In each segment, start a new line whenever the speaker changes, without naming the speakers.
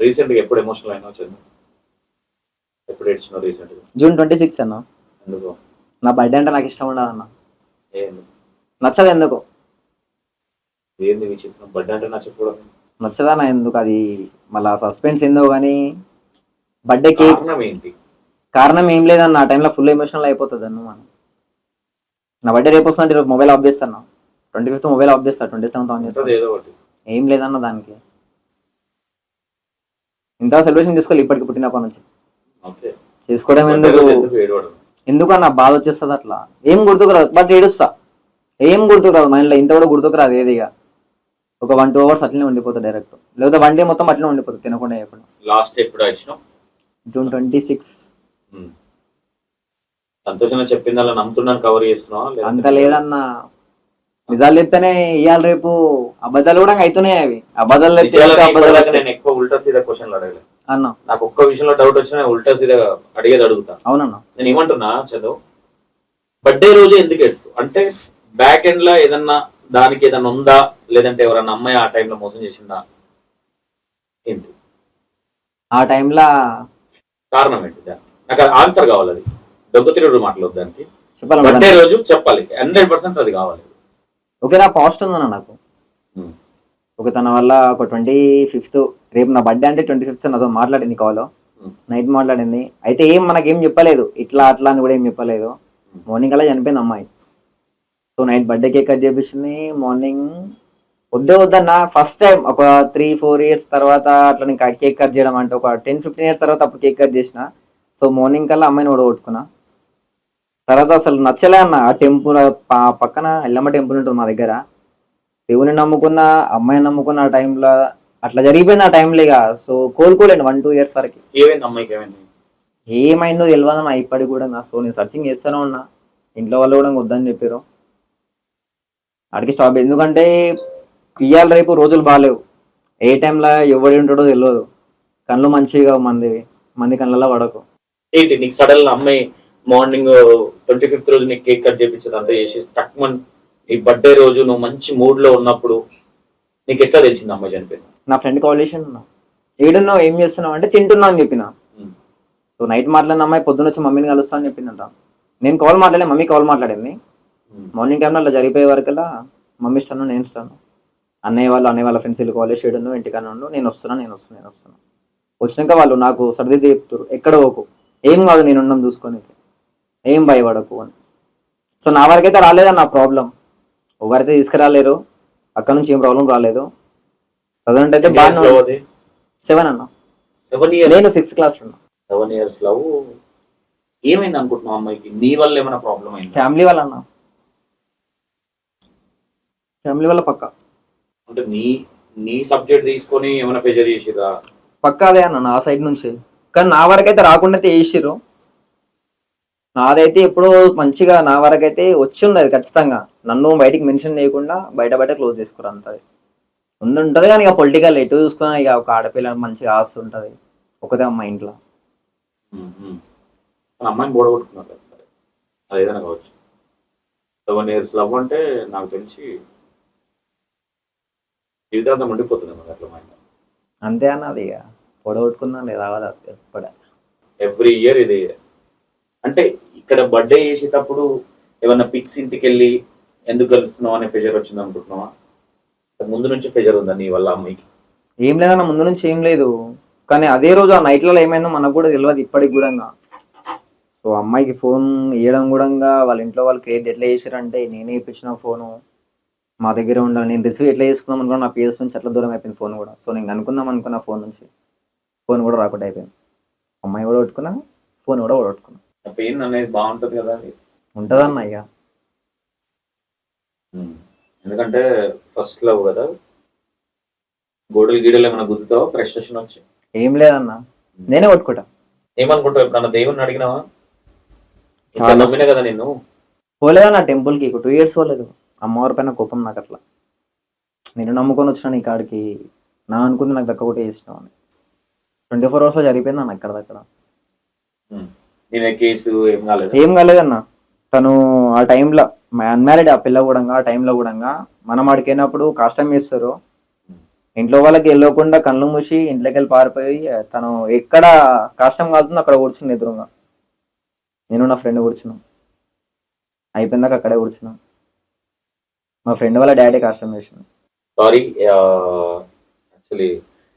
రీసెంట్గా ఎప్పుడు ఎమోషనల్ అయినా చందు? ఎప్పుడు ఏడ్చినావు రీసెంట్గా
జూన్ ట్వంటీ సిక్స్ అన్న.
ఎందుకు?
నా బర్త్డే అంటే నాకు ఇష్టం ఉండదు అన్న
ఏంది
నచ్చదు ఎందుకు?
ఏంది నీ చెప్పిన బర్త్డే అంటే నా చెప్పడం
నచ్చదన్న ఎందుకు? అది మళ్ళా సస్పెన్స్ ఏందో కానీ బర్త్డే కేక్
కారణం ఏంటి?
కారణం ఏం లేదన్న. ఆ టైంలో ఫుల్ ఎమోషనల్ అయిపోతుంది అన్న మనం. నా బర్త్డే రేపు వస్తుందంటే మొబైల్ ఆఫ్ చేస్తాను ట్వంటీ ఫిఫ్త్ మొబైల్ ఆఫ్ చేస్తా ట్వంటీ సెవెంత్ ఆన్ చేస్తాను
ఉంటుంది ఏదో ఒకటి.
ఏం లేదన్న దానికి. ఇంత సెలబ్రేషన్ చేసుకోవాలి ఇప్పటికి పుట్టినప్పటి నుంచి చేసుకోవడం ఎందుకు?
ఎందుకు
ఎందుకన్నా బాధ వచ్చేస్తుంది అట్లా? ఏం గుర్తుకు రాదు. బట్ ఏడుస్తా. ఏం గుర్తుకు రాదు. మైండ్లో ఇంత కూడా గుర్తుకు రాదు ఏదిగా ఒక వన్ టూ అవర్స్ అట్లనే ఉండిపోతుంది డైరెక్ట్ లేకపోతే వన్ డే మొత్తం అట్లనే ఉండిపోతుంది తినకుండా చేయకుండా.
లాస్ట్ ఎప్పుడు
జూన్ ట్వంటీ సిక్స్.
సంతోషంగా చెప్పింది అలా నమ్ముతున్నాను కవర్ చేస్తున్నావా?
అంత లేదన్న. నిజాలు చెప్తేనే ఇవాళ రేపు అబద్ధాలు కూడా అవుతున్నాయి అవి. అబద్ధాలు.
నేను ఎక్కువ ఉల్టా సీదా క్వశ్చన్లు అడగలేదు.
అన్న.
నాకు ఒక్క విషయంలో డౌట్ వచ్చినా ఉల్టా సీదా అడిగేది అడుగుతా.
అవునన్న.
నేను ఏమంటున్నా చదువు బర్త్డే రోజు ఎందుకు ఏడుస్తు అంటే బ్యాక్ ఎండ్లో ఏదన్నా దానికి ఏదన్నా ఉందా? లేదంటే ఎవరన్నా అమ్మాయి ఆ టైంలో మోసం చేసిందా? ఏంటి?
ఆ టైంలో
కారణం ఏంటి నాకు ఆన్సర్ కావాలి అది. దొంగ తిరుగుడు మాటలు దానికి.
చెప్పాలి
బర్త్డే రోజు చెప్పాలి. హండ్రెడ్ పర్సెంట్ అది కావాలి.
ఓకే నా పాస్ట్ ఉందన్న నాకు. ఒక తన వల్ల ఒక ట్వంటీ ఫిఫ్త్ రేపు నా బర్త్డే అంటే ట్వంటీ ఫిఫ్త్ నాతో మాట్లాడింది కాల్. నైట్ మాట్లాడింది. అయితే ఏం మనకేం చెప్పలేదు. ఇట్లా అట్లా అని కూడా ఏం చెప్పలేదు. మార్నింగ్ అలా చనిపోయింది అమ్మాయి. So night birthday cake cut చేపించింది morning వద్దే వద్దన్న. ఫస్ట్ టైం ఒక త్రీ ఫోర్ ఇయర్స్ తర్వాత అట్లా నేను కేక్ కట్ చేయడం అంటే ఒక టెన్ ఫిఫ్టీన్ ఇయర్స్ తర్వాత అప్పుడు కేక్ కట్ చేసిన. సో మార్నింగ్ కల్లా అమ్మాయిని ఓడగొట్టుకున్నా. తర్వాత అసలు నచ్చలే అన్న. ఆ టెంపుల్ పక్కన ఎల్లమ్మ టెంపుల్ ఉంటుంది మా దగ్గర. దేవుని నమ్ముకున్న అమ్మాయిని నమ్ముకున్న ఆ టైంలో అట్లా జరిగిపోయింది ఆ టైంలో ఇక. సో కోలుకోలేండి వన్ టూ ఇయర్స్ వరకు.
ఏమైంది అమ్మాయికి ఏమైంది?
ఏమైందో తెలియదు నా ఇప్పటికి కూడా నా సో నేను సర్చింగ్ చేస్తూనే ఉన్నా. ఇంట్లో వాళ్ళు కూడా వద్దని చెప్పారు. అడిగి స్టాప్ ఎందుకంటే ఇవాళ రేపు రోజులు బాగాలేవు ఏ టైంలో ఎవడి ఉంటాడో తెలియదు కళ్ళు మంచిగా మంది. మంది కళ్ళల్లో పడకు.
ఏంటి నీకు సడన్ అమ్మాయి మార్నింగ్ ట్వంటీ ఫిఫ్త్ రోజు నీకు కేక్ కట్ చేపించదు అంతా చేసి స్టక్ మన్ నీ బర్త్డే రోజు నువ్వు మంచి మూడ్లో ఉన్నప్పుడు నీకు ఎట్లా తెలిసింది అమ్మాయి చనిపోయింది?
నా ఫ్రెండ్ కాల్ చేసి ఉన్నా ఏడున్నావు ఏం చేస్తున్నావు అంటే తింటున్నా అని చెప్పిన. సో నైట్ మాట్లాడిన అమ్మాయి పొద్దున్న వచ్చి మమ్మీని కలుస్తా అని చెప్పిందంట. నేను కాల్ మాట్లాడే మమ్మీ కాల్ మాట్లాడింది. మార్నింగ్ టైంలో అట్లా జరిగిపోయే వరకల్లా మమ్మీ ఇస్తాను నేను ఇస్తాను అన్నయ్య వాళ్ళు అన్నయ్య వాళ్ళ ఫ్రెండ్స్ వెళ్ళి కాలేజ్ చేయడం ఇంటికన్నా ఉండు నేను వస్తున్నా నేను వస్తున్నా నేను వస్తున్నా. వచ్చినాక వాళ్ళు నాకు సర్ది చెప్తారు ఎక్కడ పోకు. ఏం కాదు నేను ఉన్నాం చూసుకొని. ఏం భయపడకు. అని సో నా వరకైతే రాలేదన్న నా ప్రాబ్లం ఎవరైతే తీసుకురాలేరు అక్కడ నుంచి ఏం ప్రాబ్లం రాలేదు. ప్రజెంట్ అయితే బాగా సెవెన్ అన్న.
సెవెన్ ఇయర్స్
నేను సిక్స్త్ క్లాస్ ఉన్నా.
Seven years love? ఏమైంది అనుకుంటున్నావు అమ్మాయికి? నీ వల్ల ఏమైనా ప్రాబ్లం అయింది?
ఫ్యామిలీ వాళ్ళ అన్న. ఫ్యామిలీ వాళ్ళ పక్క.
అంటే నీ నీ సబ్జెక్ట్ తీసుకొని ఏమైనా ప్రెజర్ చేసిరా
పక్క అదే అన్న నా సైడ్ నుంచి. కానీ నా వరకైతే రాకుండా అయితే వేసిర్రు నాదైతే ఎప్పుడో మంచిగా నా వరకైతే వచ్చి ఉన్నది ఖచ్చితంగా. నన్ను బయటికి మెన్షన్ చేయకుండా బయట బయట క్లోజ్ చేసుకురు అంత ముందు ఉంటుంది కానీ ఇక పొలిటికల్ ఎటు చూసుకున్నా ఇక ఒక ఆడపిల్ల మంచిగా ఆస్తి ఉంటుంది ఒకదే అమ్మ ఇంట్లో.
అమ్మాయిని బోడగొట్టుకున్నారు సరే. అది ఏదైనా కావచ్చు. సెవెన్ ఇయర్స్ లవ్ అంటే నాకు తెలిసి జీవితాంతం ఉండిపోతుంది మరి అట్లా మైండ్.
అంతే అన్నది ఇక. పొడగొట్టుకుందాం లేదా పడే
ఎవ్రీ ఇయర్ ఇది. అంటే ఇక్కడ బర్త్డే చేసేటప్పుడు ఏమన్నా పిక్స్ ఇంటికి వెళ్ళి ఎందుకు కలుస్తున్నావు అనే ఫెజర్ వచ్చింది అనుకుంటున్నావా? ముందు నుంచి ఫెజర్ ఉందా నీ వల్ల అమ్మాయికి?
ఏం లేదన్న ముందు నుంచి ఏం లేదు. కానీ అదే రోజు ఆ నైట్లలో ఏమైందో మనకు కూడా తెలియదు ఇప్పటికి కూడా సో అమ్మాయికి ఫోన్ ఇవ్వడం కూడా వాళ్ళ ఇంట్లో వాళ్ళు క్రియేట్ ఎట్లా చేశారంటే నేనే ఇప్పించిన ఫోను మా దగ్గర ఉండాలి నేను రిసీవ్ ఎట్లా చేసుకున్నాం అనుకున్నా నా పిఎస్ నుంచి అట్లా దూరం అయిపోయింది ఫోన్ కూడా. సో నేను అనుకుందాం అనుకున్న ఫోన్ నుంచి ఫోన్ కూడా రాకుండా అయిపోయింది. అమ్మాయి కూడా కొట్టుకున్నా ఫోన్ కూడా కొట్టుకున్నా
పెయిన్ అనేది బాగుంటుంది కదా అది
ఉంటుందన్న ఇక.
ఎందుకంటే ఫస్ట్ లవ్ కదా. గోడలు గీడలు ఏమైనా గుద్దుతావా? ఫ్రస్ట్రేషన్ వచ్చి?
ఏం లేదన్న. నేనే కొట్టుకుంటా.
ఏమనుకుంటావు? ఎప్పుడన్నా దేవుని అడిగినావా?
చాలా
నమ్మినా కదా నిన్ను?
పోలేదన్న టెంపుల్కి. టూ ఇయర్స్ పోలేదు. అమ్మవారి పైన కోపం నాకు అట్లా. నేను నమ్ముకొని వచ్చిన నీ కాడికి నా అనుకుంది నాకు దక్క ఒకటి చేసినావు అని. ట్వంటీ ఫోర్ అవర్స్లో జరిగిపోయింది అన్న ఎక్కడ దక్కడ.
నేనే కేసు ఏం కాలేదు.
ఏం కాలేదన్న తను ఆ టైంలో అన్మ్యారీడ్ ఆ పిల్ల కూడా ఆ టైంలో కూడా మనం ఆడికైనప్పుడు కష్టం చేస్తారు. ఇంట్లో వాళ్ళకి వెళ్ళకుండా కళ్ళు మూసి ఇంట్లోకి వెళ్ళి పారిపోయి తను ఎక్కడ కష్టం కాలుతుందో అక్కడ కూర్చుని ఎదురుగా. నేను నా ఫ్రెండ్ కూర్చున్నాం. అయిపోయిందాక అక్కడే కూర్చున్నాం. మా ఫ్రెండ్ వాళ్ళ డాడీ కష్టం చేసింది
సారీ యాక్చువల్లీ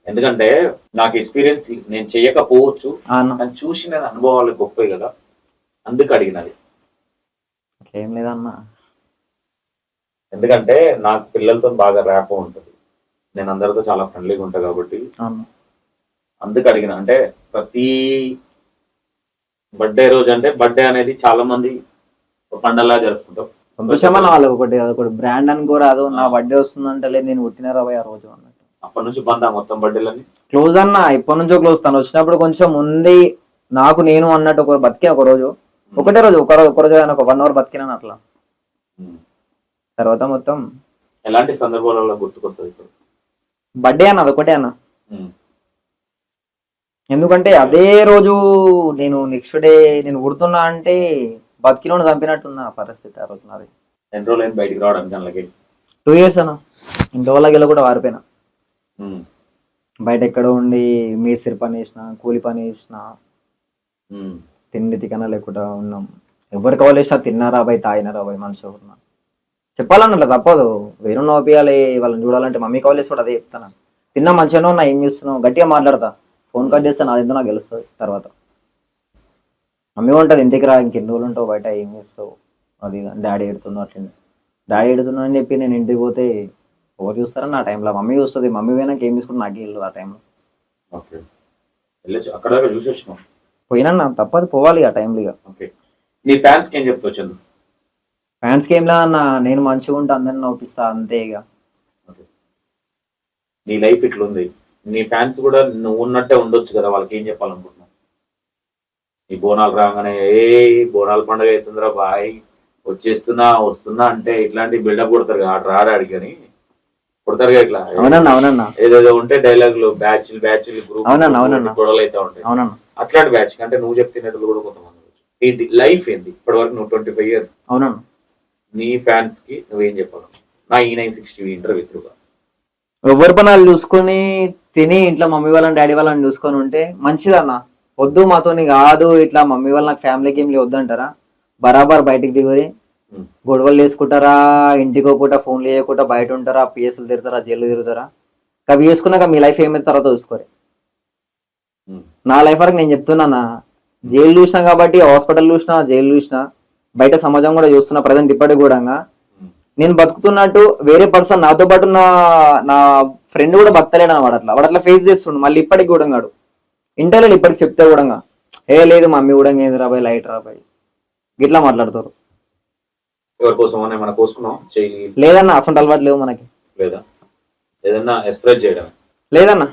ఎందుకంటే నాకు ఎక్స్పీరియన్స్ నేను చేయకపోవచ్చు.
అన్న.
కానీ చూసిన అనుభవాలు గొప్పవి కదా. అందుకు అడిగినది.
ఏం లేదన్న.
ఎందుకంటే నాకు పిల్లలతో బాగా ర్యాప్ ఉంటుంది. నేను అందరితో చాలా ఫ్రెండ్లీగా ఉంటా కాబట్టి. అందుకు అడిగిన. అంటే ప్రతి బర్త్డే రోజు అంటే బర్త్డే అనేది చాలా మంది ఒక పండగలా జరుపుకుంటాం.
సంతోషమన్న వాళ్ళకి ఒకటి ఒకటి బ్రాండ్ అనుకోరాదు నా బర్త్డే వస్తుందంటే నేను పుట్టిన రాబోయే ఆ రోజు అన్నట్టు
అప్పటి నుంచి బందా మొత్తం బర్త్డేలని
క్లోజ్ అన్న ఇప్పటి నుంచో క్లోజ్. తను వచ్చినప్పుడు కొంచెం ఉంది. నాకు నేను అన్నట్టు ఒక బతికిన ఒక రోజు. ఒకటే రోజు ఒక రోజు ఒక రోజు ఒక వన్ అవర్ బతికినాను అట్లా. తర్వాత మొత్తం
ఎలాంటి సందర్భాలలో గుర్తుకొస్తుంది ఇప్పుడు?
బర్త్డే అన్న అదొకటే అన్న. ఎందుకంటే అదే రోజు నేను నెక్స్ట్ డే నేను ఉడుతున్నా అంటే బతికినోడు చంపినట్టున్న పరిస్థితి ఆ రోజు నాది.
ఎన్ని రోజులు బయటికి రావడానికి
టూ ఇయర్స్ అన్న. ఇంట్లో వాళ్ళకి వెళ్ళి కూడా వారిపోయినా. బయట ఎక్కడో ఉండి మేస్త్రి పని చేసిన కూలి పని చేసిన. తిండి తికన లేకుండా ఉన్నాం. ఎవరు కావాలేసినా తిన్నారా బాయ్ తాగినారా బాయ్ మనిషి ఉన్నా చెప్పాలన్నట్ల తప్పదు. వేరే నోపియాలి వాళ్ళని చూడాలంటే మమ్మీ కావాలేసి కూడా అదే చెప్తాను. తిన్నా మంచిగానే ఉన్నా ఏం చేస్తున్నావు? గట్టిగా మాట్లాడతా. ఫోన్ కట్ చేస్తే నాది ఏందో నాకు తెలుస్తుంది తర్వాత. మమ్మీ ఉంటుంది ఇంటికి రా ఇంకెన్ని రోజులు ఉంటావు బయట ఏం చేస్తావు? అది డాడీ ఎడుతున్నావు అట్లా డాడీ ఎడుతున్నా అని చెప్పి నేను ఇంటికి పోతే ఎవరు చూస్తారని ఆ టైంలో మమ్మీ చూస్తుంది. మమ్మీ పోయినాక ఏం తీసుకుంటే నాకే వెళ్ళదు ఆ టైంలో
ఓకే. వెళ్ళొచ్చు. అక్కడ దాకా చూసి వచ్చినాం.
పోయినా నా తప్పదు. పోవాలి ఆ టైంలో ఇక.
ఓకే. నీ ఫ్యాన్స్కి ఏం చెప్తావు చందు
ఫ్యాన్స్కి ఏం అన్న నేను మంచిగా ఉంటే అందరిని నవ్విస్తా అంతే ఇక.
నీ లైఫ్ ఇట్లుంది నీ ఫ్యాన్స్ కూడా నువ్వు ఉన్నట్టే ఉండొచ్చు కదా వాళ్ళకి ఏం చెప్పాలనుకుంటున్నావు? ఈ బోనాలు రాగానే ఏ బోనాల పండుగ అవుతుందిరా బాయ్. వచ్చేస్తున్నా వస్తున్నా అంటే ఇట్లాంటి బిల్డప్ కొడతారు కదా రాడాడికి అని కొడతారు ఇట్లా?
అవునన్న అవునన్న.
ఏదేదో ఉంటే డైలాగులు బ్యాచ్లు బ్యాచ్లు గ్రూప్
అవునన్న, అవునన్న.
గొడవలు అయితే ఉంటాయి.
అవునన్న.
అట్లాంటి బ్యాచ్ అంటే నువ్వు చెప్తున్నట్లు కూడా కొంతమంది. ఏంటి? లైఫ్ ఏంటి ఇప్పటి వరకు నువ్వు ట్వంటీ ఫైవ్ ఇయర్స్
అవునన్న.
నీ ఫ్యాన్స్కి నువ్వేం చెప్పాలి? నా ఈ నైన్ సిక్స్టీ ఇంటర్వ్యూ త్రూగా
ఎవరి పనాలు చూసుకొని తిని ఇంట్లో మమ్మీ వాళ్ళని డాడీ వాళ్ళని చూసుకొని ఉంటే మంచిదన్న వద్దు మాతోని కాదు ఇట్లా మమ్మీ వాళ్ళు నాకు ఫ్యామిలీకి ఏం వద్దంటారా? బరాబర్ బయటికి దిగురి. గొడవలు వేసుకుంటారా ఇంటికి పోకుండా ఫోన్లు చేయకుండా బయట ఉంటారా? పిఎస్లు తిరుగుతారా జైలు తిరుగుతారా? అవి వేసుకున్నాక మీ లైఫ్ ఏమైతే తర్వాత చూసుకోరు. నా లైఫ్ వరకు నేను చెప్తున్నానా? జైలు చూసినా కాబట్టి హాస్పిటల్ చూసినా జైలు చూసినా బయట సమాజం కూడా చూస్తున్నా ప్రజెంట్ ఇప్పటికి కూడా. నేను బతుకుతున్నట్టు వేరే పర్సన్ నాతో పాటు నా నా ఫ్రెండ్ కూడా బతలేడు అనమాట అట్లా. వాడు అట్లా ఫేస్ చేస్తుండు. మళ్ళీ ఇప్పటికి కూడా కాడు. ఇంటర్లో ఇప్పటికి చెప్తే కూడా. ఏ లేదు మమ్మీ కూడా ఏంది రాబాయి లైట్ రాబాయి ఇట్లా మాట్లాడతారు.
ఎవరి కోసం ఏమైనా కోసుకున్నాం చేయి
లేదన్న అసలు అలవాటు లేవు మనకి.
లేదా? ఏదన్నా ఎక్స్ప్రెస్ చేయడం
లేదన్న.